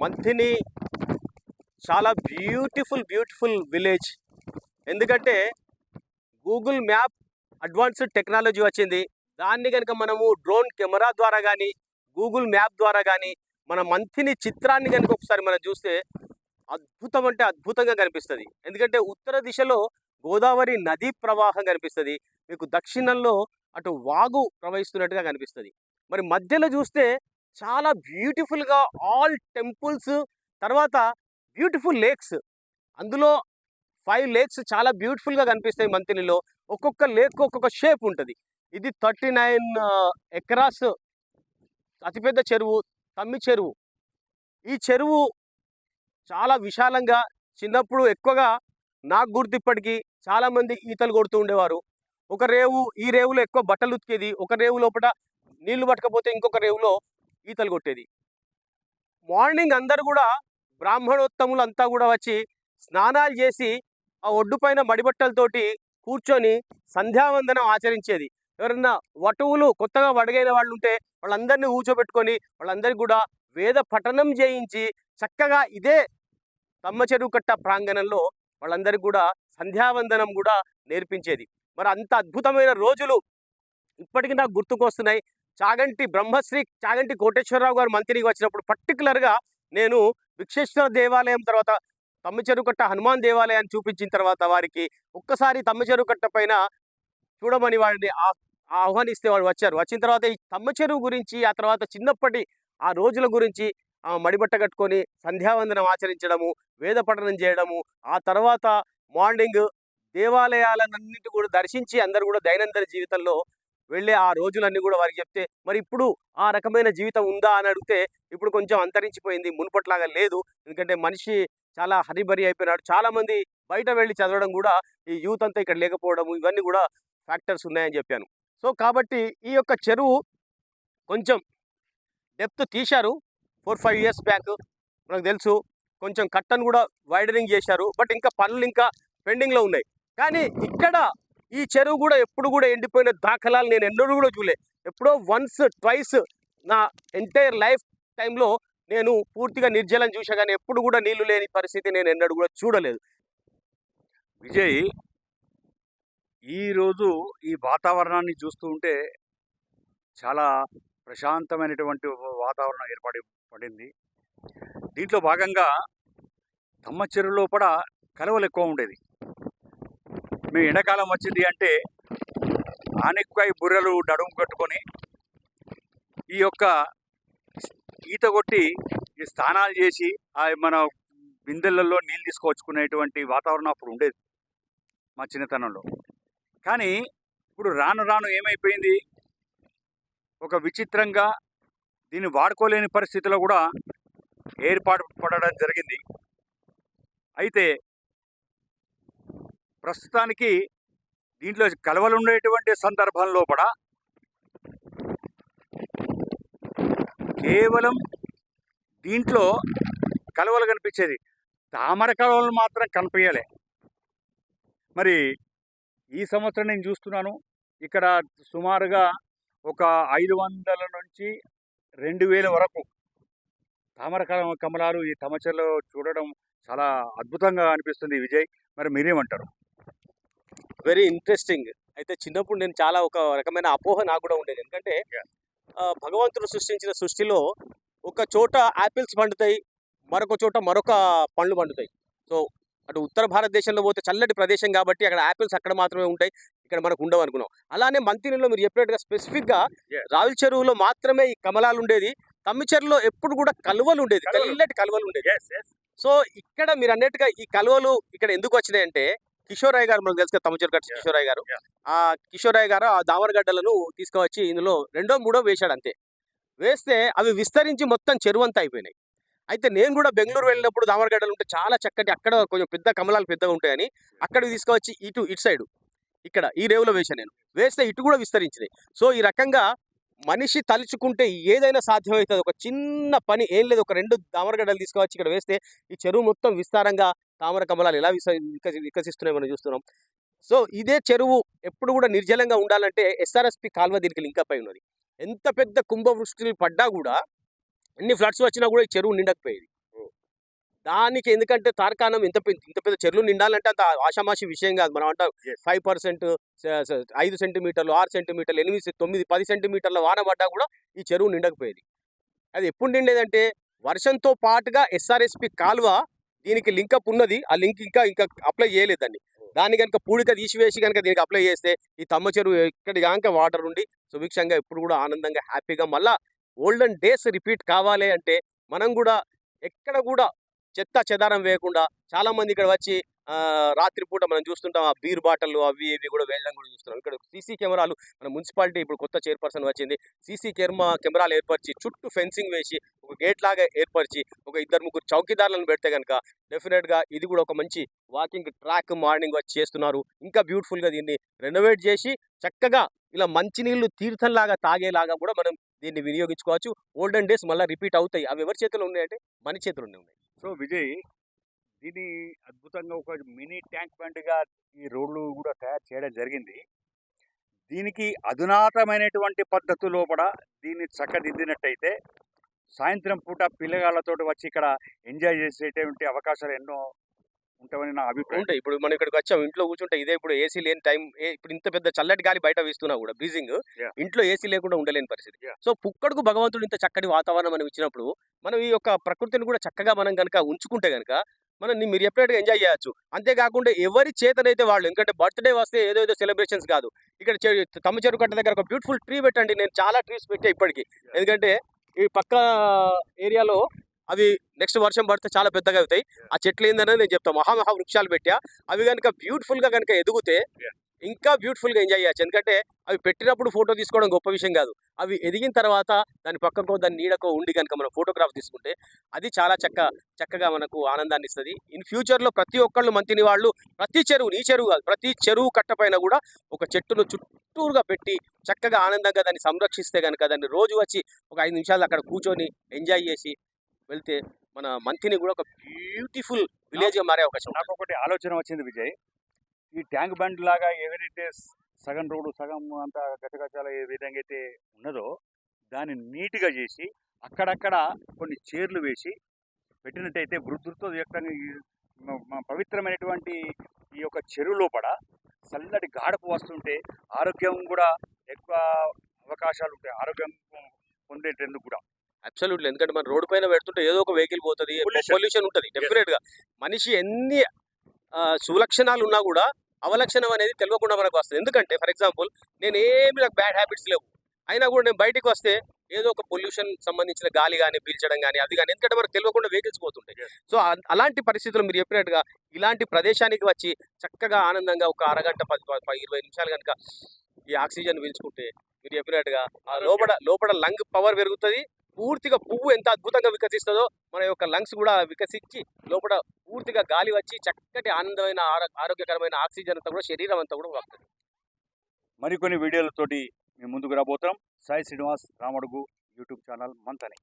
మంథిని చాలా beautiful beautiful village. ఎందుకంటే Google map advanced technology వచ్చింది. దాన్ని కనుక మనము డ్రోన్ కెమెరా ద్వారా కానీ గూగుల్ మ్యాప్ ద్వారా కానీ మన మంథిని చిత్రాన్ని కనుక ఒకసారి మనం చూస్తే అద్భుతం అంటే అద్భుతంగా కనిపిస్తుంది. ఎందుకంటే ఉత్తర దిశలో గోదావరి నదీ ప్రవాహం కనిపిస్తుంది. మీకు దక్షిణంలో అటు వాగు ప్రవహిస్తున్నట్టుగా కనిపిస్తుంది. మరి మధ్యలో చూస్తే చాలా బ్యూటిఫుల్గా ఆల్ టెంపుల్స్ తర్వాత బ్యూటిఫుల్ లేక్స్. అందులో ఫైవ్ లేక్స్ చాలా బ్యూటిఫుల్గా కనిపిస్తాయి మంతినిలో ఒక్కొక్క లేక్ ఒక్కొక్క షేప్ ఉంటుంది. ఇది థర్టీ నైన్ ఎకరాస్ అతిపెద్ద చెరువు తమ్మి చెరువు. ఈ చెరువు చాలా విశాలంగా చిన్నప్పుడు ఎక్కువగా నాకు గుర్తు ఇప్పటికీ చాలామంది ఈతలు కొడుతూ ఉండేవారు. ఒక రేవు ఈ రేవులో ఎక్కువ బట్టలు ఉతికేది ఒక రేవు లోపల నీళ్ళు పట్టకపోతే ఇంకొక రేవులో ఈతలు కొట్టేది. మార్నింగ్ అందరు కూడా బ్రాహ్మణోత్తములు అంతా కూడా వచ్చి స్నానాలు చేసి ఆ ఒడ్డు పైన మడిబట్టలతోటి కూర్చొని సంధ్యావందనం ఆచరించేది. ఎవరన్నా వటువులు కొత్తగా వడగైన వాళ్ళు ఉంటే వాళ్ళందరినీ కూర్చోబెట్టుకొని వాళ్ళందరికీ కూడా వేద పఠనం చేయించి చక్కగా ఇదే తమ్మ చెరువు కట్ట ప్రాంగణంలో వాళ్ళందరికీ కూడా సంధ్యావందనం కూడా నేర్పించేది. మరి అంత అద్భుతమైన రోజులు ఇప్పటికీ నాకు గుర్తుకొస్తున్నాయి. చాగంటి బ్రహ్మశ్రీ చాగంటి కోటేశ్వరరావు గారు మంత్రికి వచ్చినప్పుడు పర్టికులర్గా నేను విక్షేశ్వర దేవాలయం తర్వాత తమ్మిచెరువు కట్ట హనుమాన్ దేవాలయాన్ని చూపించిన తర్వాత వారికి ఒక్కసారి తమ్మిచెరువు కట్ట పైన చూడమని వాడిని ఆ- ఆహ్వానిస్తే వాళ్ళు వచ్చారు. వచ్చిన తర్వాత ఈ తమ్మచెరువు గురించి ఆ తర్వాత చిన్నప్పటి ఆ రోజుల గురించి ఆ మడిబట్ట కట్టుకొని సంధ్యావందనం ఆచరించడము వేద పఠనం చేయడము ఆ తర్వాత మార్నింగ్ దేవాలయాలన్నింటి కూడా దర్శించి అందరూ కూడా దైనందిన జీవితంలో వెళ్ళే ఆ రోజులన్నీ కూడా వారికి చెప్తే మరి ఇప్పుడు ఆ రకమైన జీవితం ఉందా? అని అడిగితే ఇప్పుడు కొంచెం అంతరించిపోయింది మునుపట్లాగా లేదు. ఎందుకంటే మనిషి చాలా హరిబరి అయిపోయినాడు. చాలామంది బయట వెళ్ళి చదవడం కూడా ఈ యూత్ అంతా ఇక్కడ లేకపోవడం ఇవన్నీ కూడా ఫ్యాక్టర్స్ ఉన్నాయని చెప్పాను. సో కాబట్టి ఈ యొక్క చెరువు కొంచెం డెప్త్ తీశారు. ఫోర్ ఫైవ్ ఇయర్స్ బ్యాక్ మనకు తెలుసు. కొంచెం కట్టను కూడా వైడరింగ్ చేశారు. బట్ ఇంకా పనులు ఇంకా పెండింగ్లో ఉన్నాయి. కానీ ఇక్కడ ఈ చెరువు కూడా ఎప్పుడు కూడా ఎండిపోయిన దాఖలాలు నేను ఎన్నడూ కూడా చూలే ఎప్పుడో వన్స్ ట్వైస్ నా ఎంటైర్ లైఫ్ టైంలో నేను పూర్తిగా నిర్జలం చూసా కానీ ఎప్పుడు కూడా నీళ్ళు లేని పరిస్థితి నేను ఎన్నడూ కూడా చూడలేదు. విజయ్ ఈరోజు ఈ వాతావరణాన్ని చూస్తూ ఉంటే చాలా ప్రశాంతమైనటువంటి వాతావరణం ఏర్పడి పడింది. దీంట్లో భాగంగా తమ్మ చెరువులో కూడా కలవలు ఎక్కువ ఉండేది. మేము ఎండాకాలం వచ్చింది అంటే ఆనెక్కాయ బుర్రలు నడుము కట్టుకొని ఈ యొక్క ఈత కొట్టి ఈ స్నానాలు చేసి ఆ మన బిందెలలో నీళ్ళు తీసుకొచ్చుకునేటువంటి వాతావరణం అప్పుడు ఉండేది మా చిన్నతనంలో. కానీ ఇప్పుడు రాను రాను ఏమైపోయింది? ఒక విచిత్రంగా దీన్ని వాడుకోలేని పరిస్థితిలో కూడా ఏర్పాటు పడడం జరిగింది. అయితే ప్రస్తుతానికి దీంట్లో కలవలు ఉండేటువంటి సందర్భంలో కూడా కేవలం దీంట్లో కలవలు కనిపించేది. తామర కలవలు మాత్రం కనిపించలే. మరి ఈ సంవత్సరం నేను చూస్తున్నాను. ఇక్కడ సుమారుగా ఒక ఐదు వందల నుంచి రెండు వేల వరకు తామర కమలాలు ఈ తమచలో చూడడం చాలా అద్భుతంగా అనిపిస్తుంది విజయ్. మరి మీరేమంటారు? Very interesting. అయితే చిన్నప్పుడు నేను చాలా ఒక రకమైన అపోహ నాకు కూడా ఉండేది. ఎందుకంటే భగవంతుడు సృష్టించిన సృష్టిలో ఒక చోట యాపిల్స్ పండుతాయి మరొక చోట మరొక పండ్లు పండుతాయి. సో అటు ఉత్తర భారతదేశంలో పోతే చల్లటి ప్రదేశం కాబట్టి అక్కడ యాపిల్స్ అక్కడ మాత్రమే ఉంటాయి ఇక్కడ మనకు ఉండవు అనుకున్నాం. అలానే మంతినిలో మీరు చెప్పినట్టుగా స్పెసిఫిక్గా Yes. రావి చెరువులో మాత్రమే ఈ కమలాలు ఉండేది తమ్మి చెరువులో ఎప్పుడు కూడా కలువలు ఉండేది. తెల్లటి కలువలు ఉండేది సో ఇక్కడ మీరు అన్నట్టుగా ఈ కలువలు ఇక్కడ ఎందుకు వచ్చినాయంటే కిషోరాయ్ గారు మనకు తెలుసు కదా తమచూరు కట్ట. కిషోరాయ్ గారు. ఆ కిషోరాయ్ గారు ఆ దామరగడ్డలను తీసుకువచ్చి ఇందులో రెండో మూడో వేశాడు అంతే. వేస్తే అవి విస్తరించి మొత్తం చెరువు అంతా అయిపోయినాయి. అయితే నేను కూడా బెంగళూరు వెళ్ళినప్పుడు దామరగడ్డలు ఉంటే చాలా చక్కటి అక్కడ కొంచెం పెద్ద కమలాలు పెద్దగా ఉంటాయని అక్కడికి తీసుకువచ్చి ఇటు ఇటు సైడ్ ఇక్కడ ఈ రేవులో వేశాను నేను. వేస్తే ఇటు కూడా విస్తరించినాయి. సో ఈ రకంగా మనిషి తలుచుకుంటే ఏదైనా సాధ్యమవుతుంది. ఒక చిన్న పని ఏం లేదు. ఒక రెండు దామరగడ్డలు తీసుకువచ్చి ఇక్కడ వేస్తే ఈ చెరువు మొత్తం విస్తారంగా తామర కమలాలు ఎలా విస వికసి వికసిస్తున్నాయి మనం చూస్తున్నాం. సో ఇదే చెరువు ఎప్పుడు కూడా నిర్జలంగా ఉండాలంటే ఎస్ఆర్ఎస్పి కాల్వ దీనికి లింకప్ అయి ఉన్నది. ఎంత పెద్ద కుంభవృష్టి పడ్డా కూడా ఎన్ని ఫ్లడ్స్ వచ్చినా కూడా ఈ చెరువు నిండకపోయేది. దానికి ఎందుకంటే తార్కాణం ఇంత పెద్ద ఇంత పెద్ద చెరువులు నిండాలంటే అంత ఆషామాషి విషయం కాదు. మనం అంటాం. ఫైవ్ పర్సెంట్ ఐదు సెంటీమీటర్లు ఆరు సెంటీమీటర్లు ఎనిమిది తొమ్మిది పది సెంటీమీటర్ల వాన పడ్డా కూడా ఈ చెరువు నిండకపోయేది. అది ఎప్పుడు నిండేదంటే వర్షంతో పాటుగా ఎస్ఆర్ఎస్పి కాలువ దీనికి లింకప్ ఉన్నది. ఆ లింక్ ఇంకా ఇంకా అప్లై చేయలేదు దాన్ని. కనుక పూడిక తీసివేసి కనుక దీనికి అప్లై చేస్తే ఈ తమ్మ చెరువు ఎక్కడి కాక వాటర్ ఉండి సుభిక్షంగా ఎప్పుడు కూడా ఆనందంగా హ్యాపీగా మళ్ళా ఓల్డెన్ డేస్ రిపీట్ కావాలి అంటే మనం కూడా ఎక్కడ కూడా చెత్త చెదారం వేయకుండా చాలా మంది ఇక్కడ వచ్చి రాత్రిపూట మనం చూస్తుంటాం ఆ బీర్ బాటలు అవి ఇవి కూడా వెళ్ళడం కూడా చూస్తున్నాం. ఇక్కడ సీసీ కెమెరాలు మన మున్సిపాలిటీ ఇప్పుడు కొత్త చైర్పర్సన్ వచ్చింది. సీసీ కెమెరా కెమెరాలు ఏర్పరిచి చుట్టూ ఫెన్సింగ్ వేసి ఒక గేట్ లాగా ఏర్పరిచి ఒక ఇద్దరు ముగ్గురు చౌకీదారులను పెడితే కనుక డెఫినెట్గా ఇది కూడా ఒక మంచి వాకింగ్ ట్రాక్ మార్నింగ్ వచ్చి చేస్తున్నారు. ఇంకా బ్యూటిఫుల్గా దీన్ని రెనోవేట్ చేసి చక్కగా ఇలా మంచినీళ్ళు తీర్థంలాగా తాగేలాగా కూడా మనం దీన్ని వినియోగించుకోవచ్చు. ఓల్డెన్ డేస్ మళ్ళీ రిపీట్ అవుతాయి. అవి ఎవరి చేతిలో ఉన్నాయంటే? మన చేతిలో ఉన్నాయి. సో విజయ్ దీన్ని అద్భుతంగా ఒక మినీ ట్యాంక్ బండ్గా ఈ రోడ్లు కూడా తయారు చేయడం జరిగింది దీనికి అధునాతమైనటువంటి పద్ధతిలో కూడా దీన్ని చక్కదిద్దినట్టయితే సాయంత్రం పూట పిల్లగాళ్ళతో వచ్చి ఇక్కడ ఎంజాయ్ చేసేటువంటి అవకాశాలు ఎన్నో ఉంటాయని నా అభిప్రాయం ఉంటాయి ఇప్పుడు మనం ఇక్కడికి వచ్చాం ఇంట్లో కూర్చుంటే ఇదే ఇప్పుడు ఏసీ లేని టైం ఇప్పుడు ఇంత పెద్ద చల్లటి గాలి బయట వీస్తున్నా కూడా బ్రీజింగ్. ఇంట్లో ఏసీ లేకుండా ఉండలేని పరిస్థితి. సో పుక్కడుకు భగవంతుడు ఇంత చక్కటి వాతావరణం మనం ఇచ్చినప్పుడు మనం ఈ యొక్క ప్రకృతిని కూడా చక్కగా మనం కనుక ఉంచుకుంటే కనుక మనం మీరు ఎప్పుడైనా ఎంజాయ్ చేయొచ్చు. అంతేకాకుండా ఎవరి చేతనైతే వాళ్ళు ఎందుకంటే బర్త్డే వస్తే ఏదో ఏదో సెలబ్రేషన్స్ కాదు. ఇక్కడ చె- తమ్మ చెరువు కట్ట దగ్గర ఒక బ్యూటిఫుల్ ట్రీ పెట్టండి. నేను చాలా ట్రీస్ పెట్టా ఇప్పటికి. ఎందుకంటే ఈ పక్క ఏరియాలో అవి నెక్స్ట్ వర్షం పడితే చాలా పెద్దగా అవుతాయి. ఆ చెట్లు ఏందని నేను చెప్తాను మహామహా వృక్షాలు పెట్టా. అవి కనుక బ్యూటిఫుల్గా కనుక ఎదిగితే ఇంకా బ్యూటిఫుల్గా ఎంజాయ్ చేయొచ్చు ఎందుకంటే అవి పెట్టినప్పుడు ఫోటో తీసుకోవడం గొప్ప విషయం కాదు. అవి ఎదిగిన తర్వాత దాని పక్కనకో దాని నీడకో ఉండి కనుక మనం ఫోటోగ్రాఫ్ తీసుకుంటే అది చాలా చక్క చక్కగా మనకు ఆనందాన్ని ఇస్తుంది. ఇన్ ఫ్యూచర్లో ప్రతి ఒక్కళ్ళు మంతిని వాళ్ళు ప్రతి చెరువు నీ చెరువు కాదు ప్రతి చెరువు కట్టపైన కూడా ఒక చెట్టును చుట్టూరుగా పెట్టి చక్కగా ఆనందంగా దాన్ని సంరక్షిస్తే కనుక దాన్ని రోజు వచ్చి ఒక ఐదు నిమిషాలు అక్కడ కూర్చొని ఎంజాయ్ చేసి వెళ్తే మన మంతిని కూడా ఒక బ్యూటిఫుల్ విలేజ్గా మారే అవకాశం నాకు ఒకటి ఆలోచన వచ్చింది విజయ్. ఈ ట్యాంక్ బండ్ లాగా స- సగం రోడ్డు సగం అంతా గచ్చగచ్చాల ఏ విధంగా అయితే ఉన్నదో దాన్ని నీట్గా చేసి అక్కడక్కడ కొన్ని చీరలు వేసి పెట్టినట్టయితే వృద్ధులతో మ- పవిత్రమైనటువంటి ఈ యొక్క చెరువు లోపల చల్లటి గాడపు వస్తుంటే ఆరోగ్యం కూడా ఎక్కువ అవకాశాలు ఉంటాయి. ఆరోగ్యం పొందేటందుకు కూడా. అబ్సల్యూట్లీ ఎందుకంటే మన రోడ్డు పైన పెడుతుంటే ఏదో ఒక వెహికల్ పోతుంది. పొల్యూషన్ ఉంటుంది. డెఫినెట్గా. మనిషి ఎన్ని సులక్షణాలు ఉన్నా కూడా అవలక్షణం అనేది తెలియకుండా మనకు వస్తుంది. ఎందుకంటే ఫర్ ఎగ్జాంపుల్ నేను ఏమి నాకు బ్యాడ్ హ్యాబిట్స్ లేవు. అయినా కూడా నేను బయటికి వస్తే ఏదో ఒక పొల్యూషన్ సంబంధించిన గాలి కానీ పీల్చడం కానీ అది కానీ ఎందుకంటే మనకు తెలియకుండా వెహికల్స్ పోతుంటాయి. సో అలాంటి పరిస్థితులు మీరు చెప్పినట్టుగా ఇలాంటి ప్రదేశానికి వచ్చి చక్కగా ఆనందంగా ఒక అరగంట పది ఇరవై నిమిషాలు కనుక ఈ ఆక్సిజన్ పీల్చుకుంటే మీరు చెప్పినట్టుగా ఆ లోపల లోపల లంగ్ పవర్ పెరుగుతుంది. పూర్తిగా పువ్వు ఎంత అద్భుతంగా వికసిస్తుందో మన యొక్క లంగ్స్ కూడా వికసించి లోపల పూర్తిగా గాలి వచ్చి చక్కటి ఆనందమైన ఆరోగ్యకరమైన ఆక్సిజన్ అంతా కూడా శరీరం అంతా కూడా వస్తుంది మరికొన్ని వీడియోలతోటి మేము ముందుకు రాబోతున్నాం. Sai Srinivas Ramadugu YouTube channel మంతనే.